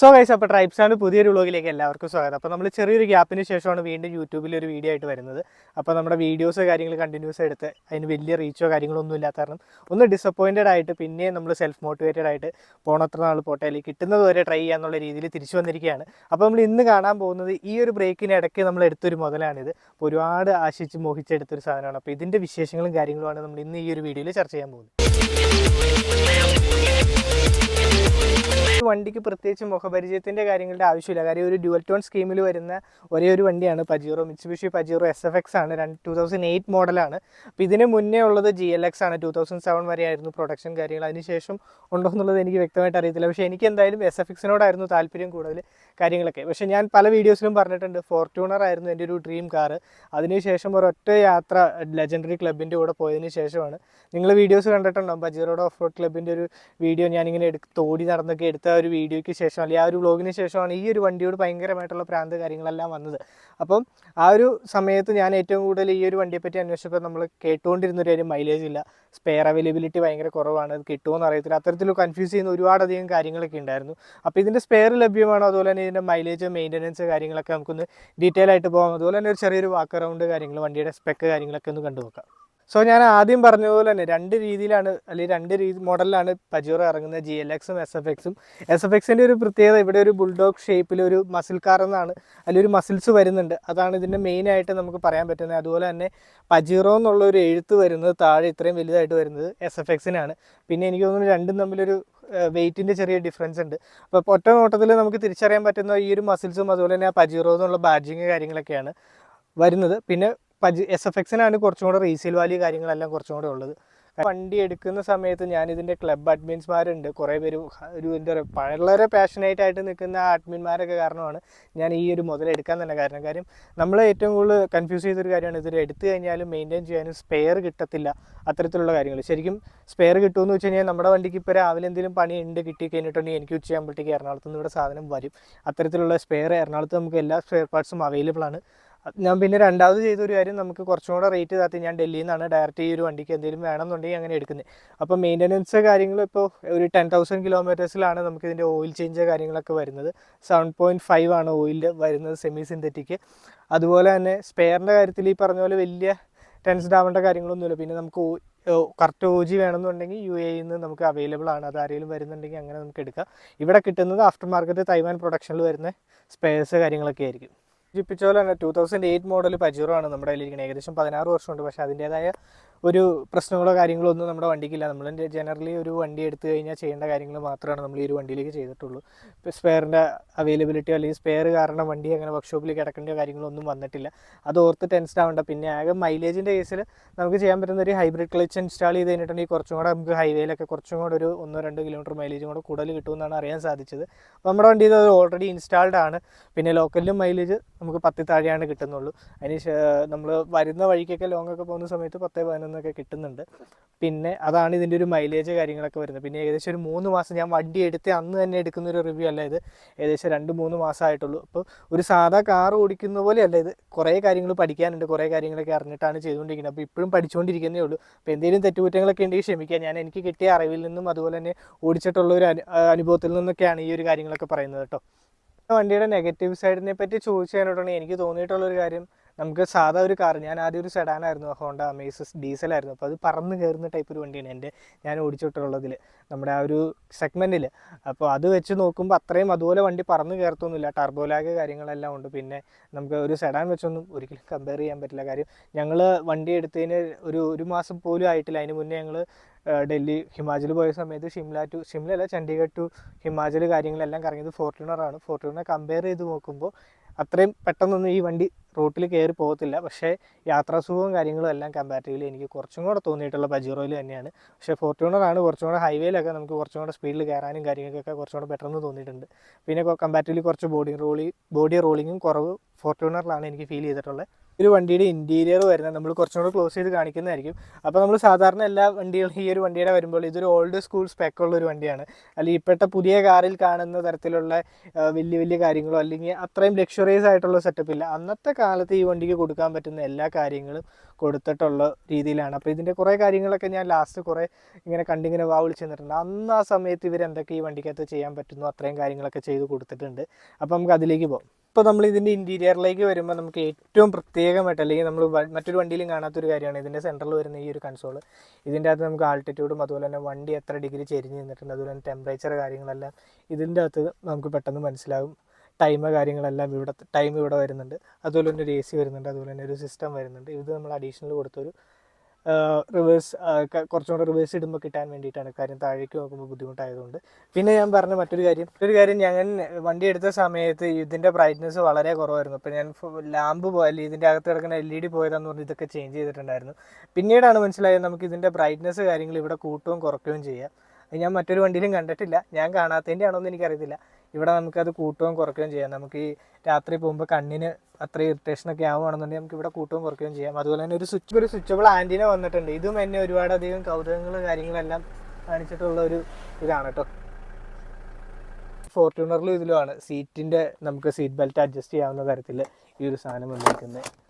So guys അപ്പോൾ ട്രൈബ്സാണ് പുതിയൊരു വ്ളോഗിലേക്ക് എല്ലാവർക്കും സ്വാഗതം. അപ്പോൾ നമ്മൾ ചെറിയൊരു ഗ്യാപ്പിന് ശേഷമാണ് വീണ്ടും യൂട്യൂബിൽ ഒരു വീഡിയോ ആയിട്ട് വരുന്നത്. അപ്പോൾ നമ്മുടെ വീഡിയോസ് കാര്യങ്ങൾ കണ്ടിന്യൂസ് എടുത്ത് അതിന് വലിയ റീച്ചോ കാര്യങ്ങളോ ഒന്നും ഇല്ലാത്ത കാരണം ഒന്ന് ഡിസപ്പോയിന്റഡ് ആയിട്ട് പിന്നെ നമ്മൾ സെൽഫ് മോട്ടിവേറ്റഡ് ആയിട്ട് പോണത്ര നാൾ പോട്ടെ അല്ലെങ്കിൽ കിട്ടുന്നത് വരെ ട്രൈ ചെയ്യാന്നുള്ള രീതിയിൽ തിരിച്ചു വന്നിരിക്കുകയാണ്. അപ്പോൾ നമ്മൾ ഇന്ന് കാണാൻ പോകുന്നത് ഈ ഒരു ബ്രേക്കിന് ഇടയ്ക്ക് നമ്മൾ എടുത്തൊരു മുതലാണിത്. അപ്പോൾ ഒരുപാട് ആശിച്ച് മോഹിച്ചെടുത്തൊരു സാധനമാണ്. അപ്പോൾ ഇതിന്റെ വിശേഷങ്ങളും കാര്യങ്ങളുമാണ് നമ്മൾ ഇന്ന് ഈ ഒരു വീഡിയോയിൽ ചർച്ച ചെയ്യാൻ പോകുന്നത്. വണ്ടിക്ക് പ്രത്യേകിച്ച് മുഖപരിചയത്തിന്റെ കാര്യങ്ങളുടെ ആവശ്യമില്ല. കാര്യം ഒരു ഡ്യുവൽ ടോൺ സ്കീമിൽ വരുന്ന ഒരേ ഒരു വണ്ടിയാണ് Pajero Mitsubishi Pajero S F X ആണ്. രണ്ട് ടൂ തൗസൻഡ് എയ്റ്റ് മോഡലാണ് അപ്പോൾ ഇതിന് മുന്നേ ഉള്ളത് ജി എൽ എക്സ് ആണ്. ടൂ തൗസൻഡ് സെവൻ വരെ ആയിരുന്നു പ്രൊഡക്ഷൻ കാര്യങ്ങൾ. അതിനുശേഷം ഉണ്ടോ എന്നുള്ളത് എനിക്ക് വ്യക്തമായിട്ട് അറിയത്തില്ല. പക്ഷേ എനിക്ക് എന്തായാലും എസ് എഫ് എക്സിനോടായിരുന്നു താല്പര്യം കൂടുതൽ കാര്യങ്ങളൊക്കെ. പക്ഷേ ഞാൻ പല വീഡിയോസിലും പറഞ്ഞിട്ടുണ്ട്. ഫോർച്യൂണർ ആയിരുന്നു എന്റെ ഒരു ഡ്രീം കാർ അതിനുശേഷം ഒരൊറ്റ യാത്ര ലെജൻഡറി ക്ലബിന്റെ കൂടെ പോയതിന് ശേഷമാണ്. നിങ്ങൾ വീഡിയോസ് കണ്ടിട്ടുണ്ടോ പജീറോഡ് ഓഫ് റോഡ് ക്ലബിന്റെ ഒരു വീഡിയോ ഞാനിങ്ങനെ എടുത്ത് തോടി നടന്നൊക്കെ എടുത്ത ഒരു വീഡിയോയ്ക്ക് ശേഷം അല്ലെങ്കിൽ ആ ഒരു വ്ളോഗിന് ശേഷമാണ് ഈ ഒരു വണ്ടിയോട് ഭയങ്കരമായിട്ടുള്ള പ്രാന്ത് കാര്യങ്ങളെല്ലാം വന്നത്. അപ്പം ആ ഒരു സമയത്ത് ഞാൻ ഏറ്റവും കൂടുതൽ ഈ ഒരു വണ്ടിയെപ്പറ്റി അന്വേഷിച്ചപ്പോൾ നമ്മൾ കേട്ടുകൊണ്ടിരുന്ന ഒരു മൈലേജ് ഇല്ല. സ്പെയർ അവൈലബിലിറ്റി ഭയങ്കര കുറവാണ്. അത് കിട്ടുമോ എന്ന് അറിയത്തില്ല. അത്തരത്തിൽ കൺഫ്യൂസ് ചെയ്യുന്ന ഒരുപാടധികം കാര്യങ്ങളൊക്കെ ഉണ്ടായിരുന്നു. അപ്പോൾ ഇതിന്റെ സ്പെയർ ലഭ്യമാണോ? അതുപോലെ തന്നെ ഇതിന്റെ മൈലേജ് മെയിന്റനൻസ് കാര്യങ്ങളൊക്കെ നമുക്കൊന്ന് ഡീറ്റെയിൽ ആയിട്ട് പോകാം അതുപോലെ തന്നെ ഒരു ചെറിയൊരു വാക്ക് അറൗണ്ട് കാര്യങ്ങൾ വണ്ടിയുടെ സ്പെക്ക് കാര്യങ്ങളൊക്കെ ഒന്ന് കണ്ടു നോക്കാം സോ ഞാൻ ആദ്യം പറഞ്ഞതുപോലെ പോലെ തന്നെ രണ്ട് രീതിയിലാണ് അല്ലെങ്കിൽ രണ്ട് രീതി മോഡലിലാണ് പജൂറ ഇറങ്ങുന്നത് ജി എൽ എക്സും എസ് എഫ് എക്സും എസ് എഫ് എക്സിന്റെ ഒരു പ്രത്യേകത ഇവിടെ ഒരു ബുൾഡോഗ് ഷേപ്പിൽ ഒരു മസിൽ കാർ എന്നാണ് അതിലൊരു മസിൽസ് വരുന്നുണ്ട്. അതാണ് ഇതിന്റെ മെയിനായിട്ട് നമുക്ക് പറയാൻ പറ്റുന്നത്. അതുപോലെ തന്നെ പജീറോ എന്നുള്ള ഒരു എഴുത്ത് വരുന്നത് താഴെ ഇത്രയും വലുതായിട്ട് വരുന്നത് എസ് എഫ് എക്സിനാണ് പിന്നെ എനിക്ക് തോന്നുന്നു രണ്ടും തമ്മിലൊരു വെയിറ്റിന്റെ ചെറിയ ഡിഫറൻസ് ഉണ്ട്. അപ്പോൾ ഒറ്റ നോട്ടത്തിൽ നമുക്ക് തിരിച്ചറിയാൻ പറ്റുന്ന ഈ ഒരു മസിൽസും അതുപോലെ തന്നെ ആ പജീറോ എന്നുള്ള ബാഡ്ജിങ് കാര്യങ്ങളൊക്കെയാണ് വരുന്നത്. പിന്നെ പജി എസ് എഫ് എക്സിനാണ് കുറച്ചും കൂടെ റീസെയിൽ വാല്യൂ കാര്യങ്ങളെല്ലാം കുറച്ചും കൂടെ ഉള്ളത്. വണ്ടി എടുക്കുന്ന സമയത്ത് ഞാൻ ഇതിന്റെ ക്ലബ് അഡ്മിൻസ്മാരുണ്ട് കുറേ പേര് ഒരു എന്താ പറയുക വളരെ പാഷനേറ്റ് ആയിട്ട് നിൽക്കുന്ന ആ അഡ്മിന്മാരൊക്കെ കാരണമാണ് ഞാൻ ഈ ഒരു മുതൽ എടുക്കാൻ തന്നെ കാരണം. കാര്യം നമ്മൾ ഏറ്റവും കൂടുതൽ കൺഫ്യൂസ് ചെയ്തൊരു കാര്യമാണ് ഇതിൽ എടുത്തു കഴിഞ്ഞാലും മെയിന്റെയിൻ ചെയ്യാനും സ്പെയർ കിട്ടത്തില്ല അത്തരത്തിലുള്ള കാര്യങ്ങൾ ശരിക്കും സ്പെയർ കിട്ടുമെന്ന് വെച്ച് കഴിഞ്ഞാൽ നമ്മുടെ വണ്ടിക്ക് ഇപ്പോൾ രാവിലെ എന്തെങ്കിലും പണി ഉണ്ട് കിട്ടി കഴിഞ്ഞിട്ടുണ്ടെങ്കിൽ എനിക്ക് ഉച്ചയാകുമ്പോഴത്തേക്ക് എറണാകുളത്ത് നിന്ന് ഇവിടെ സാധനം വരും. അത്തരത്തിലുള്ള സ്പെയർ എറണാകുളത്ത് നമുക്ക് എല്ലാ സ്പെയർ പാർട്സും അവൈലബിൾ ആണ്. ഞാൻ പിന്നെ രണ്ടാമത് ചെയ്തൊരു കാര്യം നമുക്ക് കുറച്ചും കൂടെ റേറ്റ് താത്തി ഞാൻ ഡൽഹിയിൽ നിന്നാണ് ഡയറക്റ്റ് ഈ ഒരു വണ്ടിക്ക് എന്തെങ്കിലും വേണമെന്നുണ്ടെങ്കിൽ അങ്ങനെ എടുക്കുന്നത് അപ്പോൾ മെയിന്റനൻസ് കാര്യങ്ങൾ ഇപ്പോൾ ഒരു ടെൻ തൗസൻഡ് കിലോമീറ്റേഴ്സിലാണ് നമുക്ക് ഇതിന്റെ ഓയിൽ ചേഞ്ച് കാര്യങ്ങളൊക്കെ വരുന്നത്. സെവൻ പോയിന്റ് ഫൈവ് ആണ് ഓയിൽ വരുന്നത് സെമി സിന്തറ്റിക് അതുപോലെ തന്നെ സ്പെയറിന്റെ കാര്യത്തിൽ ഈ പറഞ്ഞ പോലെ വലിയ ടെൻസ്ഡ് ആവേണ്ട കാര്യങ്ങളൊന്നുമില്ല പിന്നെ നമുക്ക് കറക്റ്റ് ഒ ജി വേണമെന്നുണ്ടെങ്കിൽ യു എയിൽ നിന്ന് നമുക്ക് അവൈലബിൾ ആണ്. അത് ആരെങ്കിലും വരുന്നുണ്ടെങ്കിൽ അങ്ങനെ നമുക്ക് എടുക്കാം. ഇവിടെ കിട്ടുന്നത് ആഫ്റ്റർ മാർക്കറ്റ് തൈവാൻ പ്രൊഡക്ഷനിൽ വരുന്ന സ്പെയർസ് കാര്യങ്ങളൊക്കെ ആയിരിക്കും. സൂചിപ്പിച്ച പോലെ തന്നെ two thousand eight model Pajero ആണ് നമ്മുടെ കയ്യിലിരിക്കുന്നത് ഏകദേശം പതിനാറ് വർഷമുണ്ട്. പക്ഷേ അതിന്റേതായ ഒരു പ്രശ്നങ്ങളോ കാര്യങ്ങളോ ഒന്നും നമ്മുടെ വണ്ടിക്കില്ല. നമ്മൾ ജനറലി ഒരു വണ്ടി എടുത്തു കഴിഞ്ഞാൽ ചെയ്യേണ്ട കാര്യങ്ങൾ മാത്രമാണ് നമ്മൾ ഈ ഒരു വണ്ടിയിലേക്ക് ചെയ്തിട്ടുള്ളൂ. സ്പെയറിന്റെ അവൈലബിലിറ്റി അല്ലെങ്കിൽ സ്പെയർ കാരണം വണ്ടി അങ്ങനെ വർക്ക്ഷോപ്പിൽ കിടക്കേണ്ട കാര്യങ്ങളൊന്നും വന്നിട്ടില്ല. അത് ഓർത്ത് ടെൻസ്ഡ് ആവേണ്ട. പിന്നെ ആകെ മൈലേജിന്റെ കേസിൽ നമുക്ക് ചെയ്യാൻ പറ്റുന്ന ഒരു ഹൈബ്രിഡ് ക്ലച്ച് ഇൻസ്റ്റാൾ ചെയ്ത് കഴിഞ്ഞിട്ടുണ്ടെങ്കിൽ കുറച്ചും കൂടെ നമുക്ക് ഹൈവേയിലൊക്കെ കുറച്ചും കൂടെ ഒരു ഒന്നോ രണ്ടോ കിലോമീറ്റർ മൈലേജും കൂടെ കൂടുതൽ കിട്ടുമെന്നാണ് അറിയാൻ സാധിച്ചത്. അപ്പോൾ നമ്മുടെ വണ്ടി ഇത് ഓൾറെഡി ഇൻസ്റ്റാൾഡ് ആണ്. പിന്നെ ലോക്കലിലും മൈലേജ് നമുക്ക് പത്തിൽ താഴെയാണ് കിട്ടുന്നുള്ളൂ. അതിന് നമ്മൾ വരുന്ന വഴിക്കൊക്കെ ലോങ്ങൊക്കെ പോകുന്ന സമയത്ത് പത്ത് പതിനൊന്നൊക്കെ കിട്ടുന്നുണ്ട്. പിന്നെ അതാണ് ഇതിന്റെ ഒരു മൈലേജ് കാര്യങ്ങളൊക്കെ വരുന്നത്. പിന്നെ ഏകദേശം ഒരു മൂന്ന് മാസം ഞാൻ വണ്ടി എടുത്ത് അന്ന് തന്നെ എടുക്കുന്ന ഒരു റിവ്യൂ അല്ല ഇത്. ഏകദേശം രണ്ട് മൂന്ന് മാസമായിട്ടുള്ളൂ അപ്പോൾ ഒരു സാധാ കാർ ഓടിക്കുന്ന പോലെയല്ല ഇത്. കുറേ കാര്യങ്ങൾ പഠിക്കാനുണ്ട്. കുറേ കാര്യങ്ങളൊക്കെ അറിഞ്ഞിട്ടാണ് ചെയ്തുകൊണ്ടിരിക്കുന്നത്. അപ്പോൾ ഇപ്പോഴും പഠിച്ചുകൊണ്ടിരിക്കുന്നേ ഉള്ളൂ. അപ്പോൾ എന്തെങ്കിലും തെറ്റുകുറ്റങ്ങളൊക്കെ ഉണ്ടെങ്കിൽ ക്ഷമിക്കുക. ഞാൻ എനിക്ക് കിട്ടിയ അറിവിൽ നിന്നും അതുപോലെ തന്നെ ഓടിച്ചിട്ടുള്ള ഒരു അനുഭവത്തിൽ നിന്നൊക്കെയാണ് ഈ ഒരു കാര്യങ്ങളൊക്കെ പറയുന്നത് കേട്ടോ. വണ്ടിയുടെ നെഗറ്റീവ് സൈഡിനെ പറ്റി ചോദിച്ചു കഴിഞ്ഞിട്ടുണ്ടെങ്കിൽ എനിക്ക് തോന്നിയിട്ടുള്ളൊരു കാര്യം. നമുക്ക് സാധാ ഒരു കാർ ഞാൻ ആദ്യം ഒരു സെഡാനായിരുന്നു ഹോണ്ട അമേസസ് ഡീസലായിരുന്നു അപ്പോൾ അത് പറന്ന് കയറുന്ന ടൈപ്പ് ഒരു വണ്ടിയാണ് എന്റെ ഞാൻ ഓടിച്ചിട്ടുള്ളതിൽ നമ്മുടെ ആ ഒരു സെഗ്മെന്റിൽ അപ്പോൾ അത് വെച്ച് നോക്കുമ്പോൾ അത്രയും അതുപോലെ വണ്ടി പറന്ന് കയറത്തൊന്നുമില്ല ടർബോലാഗ് കാര്യങ്ങളെല്ലാം ഉണ്ട്. പിന്നെ നമുക്ക് ഒരു സെഡാൻ വെച്ചൊന്നും ഒരിക്കലും കമ്പയർ ചെയ്യാൻ പറ്റില്ല. കാര്യം ഞങ്ങൾ വണ്ടി എടുത്തതിന് ഒരു ഒരു മാസം പോലും ആയിട്ടില്ല. അതിന് മുന്നേ ഞങ്ങൾ ഡൽഹി ഹിമാചൽ പോയ സമയത്ത് ഷിംല ടു ഷിംല അല്ല ചണ്ഡീഗഡ് ടു ഹിമാചൽ കാര്യങ്ങളെല്ലാം കറങ്ങിയത് ഫോർച്യൂണറാണ് ഫോർച്യൂണർ കമ്പയർ ചെയ്ത് നോക്കുമ്പോൾ അത്രയും പെട്ടെന്നൊന്നും ഈ വണ്ടി റോട്ടിൽ കയറി പോകത്തില്ല. പക്ഷേ യാത്രാസുഖവും കാര്യങ്ങളും എല്ലാം കമ്പാരിറ്റീവ്ലി എനിക്ക് കുറച്ചും കൂടെ തോന്നിയിട്ടുള്ള പജീറോയിൽ തന്നെയാണ്. പക്ഷേ ഫോർച്യൂണറാണ് കുറച്ചും കൂടെ ഹൈവേയിലൊക്കെ നമുക്ക് കുറച്ചും കൂടെ സ്പീഡിൽ കയറാനും കാര്യങ്ങൾക്കൊക്കെ കുറച്ചും കൂടെ പെട്ടെന്ന് തോന്നിയിട്ടുണ്ട്. പിന്നെ കമ്പാരിറ്റീവ്ലി കുറച്ച് ബോഡി റോളി ബോഡി റോളിങ്ങും കുറവ് ഫോർച്യൂണറിലാണ് എനിക്ക് ഫീൽ ചെയ്തിട്ടുള്ളത്. ഒരു വണ്ടിയുടെ ഇന്റീരിയർ വരുന്നത് നമ്മൾ കുറച്ചും കൂടെ ക്ലോസ് ചെയ്ത് കാണിക്കുന്നതായിരിക്കും. അപ്പോൾ നമ്മൾ സാധാരണ എല്ലാ വണ്ടികളും ഈ ഒരു വണ്ടിയുടെ വരുമ്പോൾ ഇതൊരു ഓൾഡ് സ്കൂൾ സ്പെക്കുള്ള ഒരു വണ്ടിയാണ്. അല്ലെങ്കിൽ ഇപ്പോഴത്തെ പുതിയ കാറിൽ കാണുന്ന തരത്തിലുള്ള വലിയ വലിയ കാര്യങ്ങളോ അല്ലെങ്കിൽ അത്രയും ലക്ഷറിയസ് ആയിട്ടുള്ള സെറ്റപ്പ് ഇല്ല. അന്നത്തെ കാലത്ത് ഈ വണ്ടിക്ക് കൊടുക്കാൻ പറ്റുന്ന എല്ലാ കാര്യങ്ങളും കൊടുത്തിട്ടുള്ള രീതിയിലാണ്. അപ്പോൾ ഇതിന്റെ കുറേ കാര്യങ്ങളൊക്കെ ഞാൻ ലാസ്റ്റ് കുറേ ഇങ്ങനെ കണ്ടിങ്ങനെ വാ വിളിച്ച് അന്ന് ആ സമയത്ത് ഇവരെന്തൊക്കെ ഈ വണ്ടിക്കകത്ത് ചെയ്യാൻ പറ്റുന്നു അത്രയും കാര്യങ്ങളൊക്കെ ചെയ്ത് കൊടുത്തിട്ടുണ്ട്. അപ്പോൾ നമുക്ക് അതിലേക്ക് പോകാം. ഇപ്പോൾ നമ്മൾ ഇതിന്റെ ഇന്റീരിയറിലേക്ക് വരുമ്പോൾ നമുക്ക് ഏറ്റവും പ്രത്യേകമായിട്ട് അല്ലെങ്കിൽ നമ്മൾ മറ്റൊരു വണ്ടിയിലും കാണാത്തൊരു കാര്യമാണ് ഇതിന്റെ സെന്ററിൽ വരുന്ന ഈ ഒരു കൺസോൾ ഇതിന്റെ അകത്ത് നമുക്ക് ആൾട്ടിറ്റ്യൂഡും അതുപോലെ തന്നെ വണ്ടി എത്ര ഡിഗ്രി ചെരിഞ്ഞ് നിന്നിട്ടുണ്ട് അതുപോലെ തന്നെ ടെമ്പറേച്ചർ കാര്യങ്ങളെല്ലാം ഇതിന്റെ അകത്ത് നമുക്ക് പെട്ടെന്ന് മനസ്സിലാകും ടൈം കാര്യങ്ങളെല്ലാം ഇവിടെ ടൈം ഇവിടെ വരുന്നുണ്ട്. അതുപോലെ തന്നെ ഒരു എ സി വരുന്നുണ്ട് അതുപോലെ തന്നെ ഒരു സിസ്റ്റം വരുന്നുണ്ട്. ഇത് നമ്മൾ അഡീഷണൽ കൊടുത്തൊരു റിവേഴ്സ് കുറച്ചും കൂടെ റിവേഴ്സ് ഇടുമ്പോൾ കിട്ടാൻ വേണ്ടിയിട്ടാണ്. കാര്യം താഴേക്ക് നോക്കുമ്പോൾ ബുദ്ധിമുട്ടായതുകൊണ്ട്. പിന്നെ ഞാൻ പറഞ്ഞ മറ്റൊരു കാര്യം ഒരു കാര്യം ഞാൻ വണ്ടി എടുത്ത സമയത്ത് ഇതിന്റെ ബ്രൈറ്റ്നസ് വളരെ കുറവായിരുന്നു. അപ്പോൾ ഞാൻ ലാമ്പ് പോയാലും ഇതിന്റെ അകത്ത് കിടക്കുന്ന എൽ ഇ ഡി പോയതാന്ന് പറഞ്ഞ് ഇതൊക്കെ ചേഞ്ച് ചെയ്തിട്ടുണ്ടായിരുന്നു. പിന്നീടാണ് മനസ്സിലായത് നമുക്ക് ഇതിന്റെ ബ്രൈറ്റ്നസ് കാര്യങ്ങൾ ഇവിടെ കൂട്ടുകയും കുറയ്ക്കുകയും ചെയ്യാം. അത് ഞാൻ മറ്റൊരു വണ്ടിയിലും കണ്ടിട്ടില്ല. ഞാൻ കാണാത്തതിന്റെ ആണോ എന്ന് എനിക്കറിയത്തില്ല. ഇവിടെ നമുക്കത് കൂട്ടുകയും കുറയ്ക്കുകയും ചെയ്യാം. നമുക്ക് ഈ രാത്രി പോകുമ്പോൾ കണ്ണിന് അത്ര ഇറിറ്റേഷൻ ഒക്കെ ആവുകയാണെന്നുണ്ടെങ്കിൽ നമുക്ക് ഇവിടെ കൂട്ടുകയും കുറയ്ക്കുകയും ചെയ്യാം. അതുപോലെ തന്നെ ഒരു സ്വിച്ച് ഒരു സ്വിച്ചബിൾ ആന്റിന വന്നിട്ടുണ്ട്. ഇതും എന്നെ ഒരുപാടധികം കൗതുകങ്ങളും കാര്യങ്ങളെല്ലാം കാണിച്ചിട്ടുള്ള ഒരു ഇതാണ് കേട്ടോ ഫോർച്യൂണറിലും ഇതിലുമാണ്. സീറ്റിന്റെ നമുക്ക് സീറ്റ് ബെൽറ്റ് അഡ്ജസ്റ്റ് ചെയ്യാവുന്ന തരത്തിൽ ഈ ഒരു സാധനം വന്നിരിക്കുന്നത്.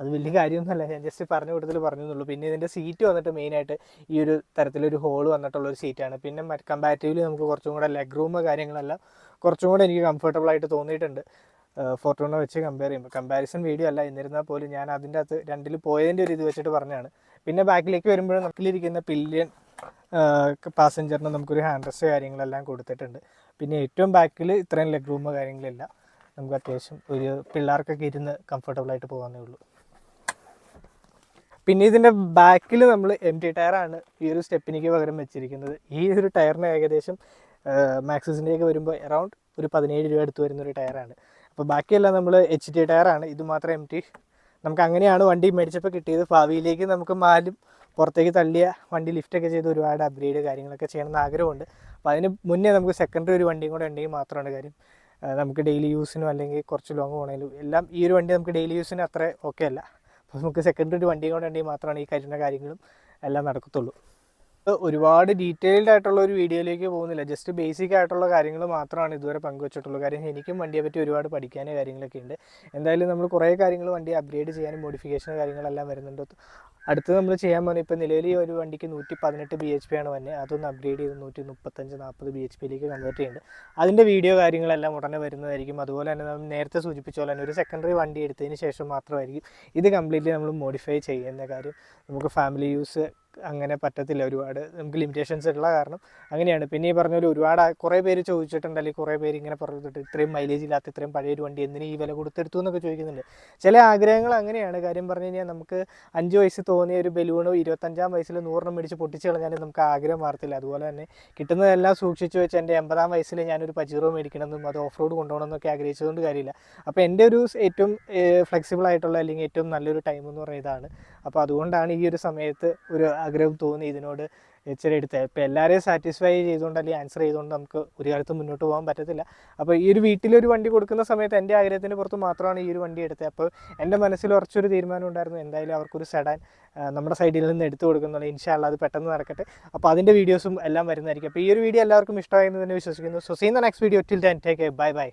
അത് വലിയ കാര്യമൊന്നുമല്ല. ഞാൻ ജസ്റ്റ് പറഞ്ഞ കൂട്ടത്തിൽ പറഞ്ഞെന്നുള്ളൂ. പിന്നെ ഇതിന്റെ സീറ്റ് വന്നിട്ട് മെയിനായിട്ട് ഈ ഒരു തരത്തിലൊരു ഹോൾ വന്നിട്ടുള്ള ഒരു സീറ്റാണ് പിന്നെ കമ്പാരിറ്റീവ്ലി നമുക്ക് കുറച്ചും കൂടെ ലെഗ് റൂം കാര്യങ്ങളെല്ലാം കുറച്ചും കൂടെ എനിക്ക് കംഫർട്ടബിൾ ആയിട്ട് തോന്നിയിട്ടുണ്ട്. ഫോർട്ടൂണ വെച്ച് കമ്പയർ ചെയ്യുമ്പോൾ കമ്പാരിസൺ വീഡിയോ അല്ല. എന്നിരുന്നാൽ പോലും ഞാൻ അതിന്റെ അകത്ത് രണ്ടിൽ പോയതിന്റെ ഒരു ഇത് വെച്ചിട്ട് പറഞ്ഞതാണ്. പിന്നെ ബാക്കിലേക്ക് വരുമ്പോഴും നമുക്കിലിരിക്കുന്ന പില്ലിയൻ പാസഞ്ചറിന് നമുക്കൊരു ഹാൻഡ് റെസ്റ്റ് കാര്യങ്ങളെല്ലാം കൊടുത്തിട്ടുണ്ട്. പിന്നെ ഏറ്റവും ബാക്കിൽ ഇത്രയും ലെഗ് റൂം കാര്യങ്ങളില്ല. നമുക്ക് അത്യാവശ്യം ഒരു പിള്ളേർക്കൊക്കെ ഇരുന്ന് കംഫർട്ടബിൾ ആയിട്ട് പോകാവുന്നേ ഉള്ളൂ. പിന്നെ ഇതിന്റെ ബാക്കിൽ നമ്മൾ എം ടി ടയറാണ് ഈ ഒരു സ്റ്റെപ്പിനിക്ക് പകരം വെച്ചിരിക്കുന്നത്. ഈ ഒരു ടയറിന് ഏകദേശം മാക്സിസിന്റെയൊക്കെ വരുമ്പോൾ അറൗണ്ട് ഒരു പതിനേഴ് രൂപ അടുത്ത് വരുന്ന ഒരു ടയറാണ് അപ്പോൾ ബാക്കിയെല്ലാം നമ്മൾ എച്ച് ടി ടയറാണ് ഇത് മാത്രം എം ടി നമുക്ക് അങ്ങനെയാണ് വണ്ടി മേടിച്ചപ്പോൾ കിട്ടിയത്. ഭാവിയിലേക്ക് നമുക്ക് മാലും പുറത്തേക്ക് തള്ളിയ വണ്ടി ലിഫ്റ്റൊക്കെ ചെയ്ത് ഒരുപാട് അപ്ഗ്രേഡ് കാര്യങ്ങളൊക്കെ ചെയ്യണമെന്ന് ആഗ്രഹമുണ്ട്. അപ്പോൾ അതിന് മുന്നേ നമുക്ക് സെക്കൻഡറി ഒരു വണ്ടിയും കൂടെ ഉണ്ടെങ്കിൽ മാത്രമാണ് കാര്യം. നമുക്ക് ഡെയിലി യൂസിനും അല്ലെങ്കിൽ കുറച്ച് ലോങ് പോകണേലും എല്ലാം ഈ ഒരു വണ്ടി നമുക്ക് ഡെയിലി യൂസിന് അത്ര ഓക്കെ അല്ല. നമുക്ക് സെക്കൻഡറി വണ്ടിയും കൂടെ ഉണ്ടെങ്കിൽ മാത്രമാണ് ഈ കഴിയുന്ന കാര്യങ്ങളും എല്ലാം നടക്കത്തുള്ളൂ. ഒരുപാട് ഡീറ്റെയിൽഡ് ആയിട്ടുള്ള ഒരു വീഡിയോയിലേക്ക് പോകുന്നില്ല. ജസ്റ്റ് ബേസിക് ആയിട്ടുള്ള കാര്യങ്ങൾ മാത്രമാണ് ഇതുവരെ പങ്കുവച്ചിട്ടുള്ളൂ. കാര്യം എനിക്കും വണ്ടിയെ പറ്റി ഒരുപാട് പഠിക്കാനും കാര്യങ്ങളൊക്കെ ഉണ്ട്. എന്തായാലും നമ്മൾ കുറേ കാര്യങ്ങൾ വണ്ടി അപ്ഗ്രേഡ് ചെയ്യാനും മോഡിഫിക്കേഷൻ കാര്യങ്ങളെല്ലാം വരുന്നുണ്ട്. അടുത്ത് നമ്മൾ ചെയ്യാൻ പോകുന്നത് ഇപ്പോൾ നിലവിൽ ഒരു വണ്ടിക്ക് നൂറ്റി പതിനെട്ട് ബി എച്ച് പി ആണ് വന്നത്. അതൊന്ന് അപ്ഗ്രേഡ് ചെയ്ത് നൂറ്റി മുപ്പത്തഞ്ച് നാൽപ്പത് ബി എച്ച് പിയിലേക്ക് കൺവേർട്ട് ചെയ്യുന്നുണ്ട്. അതിന്റെ വീഡിയോ കാര്യങ്ങളെല്ലാം ഉടനെ വരുന്നതായിരിക്കും. അതുപോലെ തന്നെ നമ്മൾ നേരത്തെ സൂചിപ്പിച്ച പോലെ തന്നെ ഒരു സെക്കൻഡറി വണ്ടി എടുത്തതിന് ശേഷം മാത്രമായിരിക്കും ഇത് കംപ്ലീറ്റ്ലി നമ്മൾ മോഡിഫൈ ചെയ്യുന്ന കാര്യം. നമുക്ക് ഫാമിലി യൂസ് അങ്ങനെ പറ്റത്തില്ല. ഒരുപാട് നമുക്ക് ലിമിറ്റേഷൻസ് ഉള്ള കാരണം അങ്ങനെയാണ്. പിന്നെ ഈ പറഞ്ഞ പോലെ ഒരുപാട് കുറേ പേര് ചോദിച്ചിട്ടുണ്ട്. അല്ലെങ്കിൽ കുറേ പേര് ഇങ്ങനെ പറഞ്ഞിട്ട് ഇത്രയും മൈലേജ് ഇല്ലാത്ത ഇത്രയും പഴയ ഒരു വണ്ടി എന്തിനു ഈ വില കൊടുത്തെടുത്തു എന്നൊക്കെ ചോദിക്കുന്നുണ്ട്. ചില ആഗ്രഹങ്ങൾ അങ്ങനെയാണ്. കാര്യം പറഞ്ഞു കഴിഞ്ഞാൽ നമുക്ക് അഞ്ച് വയസ്സ് തോന്നിയ ഒരു ബലൂണോ ഇരുപത്തഞ്ചാം വയസ്സിൽ നൂറിനും മേടിച്ച് പൊട്ടിച്ച് കളഞ്ഞാലും നമുക്ക് ആഗ്രഹം മാറത്തില്ല. അതുപോലെ തന്നെ കിട്ടുന്നതെല്ലാം സൂക്ഷിച്ചു വെച്ച് എന്റെ എൺപതാം വയസ്സിൽ ഞാനൊരു പജീറോ മേടിക്കണമെന്നും അത് ഓഫ് റോഡ് കൊണ്ടുപോകണമെന്നൊക്കെ ആഗ്രഹിച്ചതുകൊണ്ട് കാര്യമില്ല. അപ്പോൾ എന്റെ ഒരു ഏറ്റവും ഫ്ലെക്സിബിൾ ആയിട്ടുള്ള അല്ലെങ്കിൽ ഏറ്റവും നല്ലൊരു ടൈം എന്ന് പറയുന്നത് ഇതാണ്. അപ്പോൾ അതുകൊണ്ടാണ് ഈ ഒരു സമയത്ത് ഒരു ആഗ്രഹം തോന്നി ഇതിനോട് ഇച്ചിരി എടുത്തത് ഇപ്പോൾ എല്ലാവരെയും സാറ്റിസ്ഫൈ ചെയ്തുകൊണ്ട് അല്ലെങ്കിൽ ആൻസർ ചെയ്തുകൊണ്ട് നമുക്ക് ഒരു കാലത്ത് മുന്നോട്ട് പോകാൻ പറ്റത്തില്ല. അപ്പോൾ ഈ ഒരു വീട്ടിലൊരു വണ്ടി കൊടുക്കുന്ന സമയത്ത് എന്റെ ആഗ്രഹത്തിന് പുറത്ത് മാത്രമാണ് ഈ ഒരു വണ്ടി എടുത്തത് അപ്പോൾ എന്റെ മനസ്സിൽ ഉറച്ചൊരു തീരുമാനം ഉണ്ടായിരുന്നു. എന്തായാലും അവർക്കൊരു സെഡാൻ നമ്മുടെ സൈഡിൽ നിന്ന് എടുത്തു കൊടുക്കുന്നുള്ള ഇൻഷാല്ല അത് പെട്ടെന്ന് നടക്കട്ടെ. അപ്പോൾ അതിന്റെ വീഡിയോസും എല്ലാം വരുന്നതായിരിക്കും. അപ്പോൾ ഈ ഒരു വീഡിയോ എല്ലാവർക്കും ഇഷ്ടമായി എന്ന് തന്നെ വിശ്വസിക്കുന്നു. So seen the next video till then take bye bye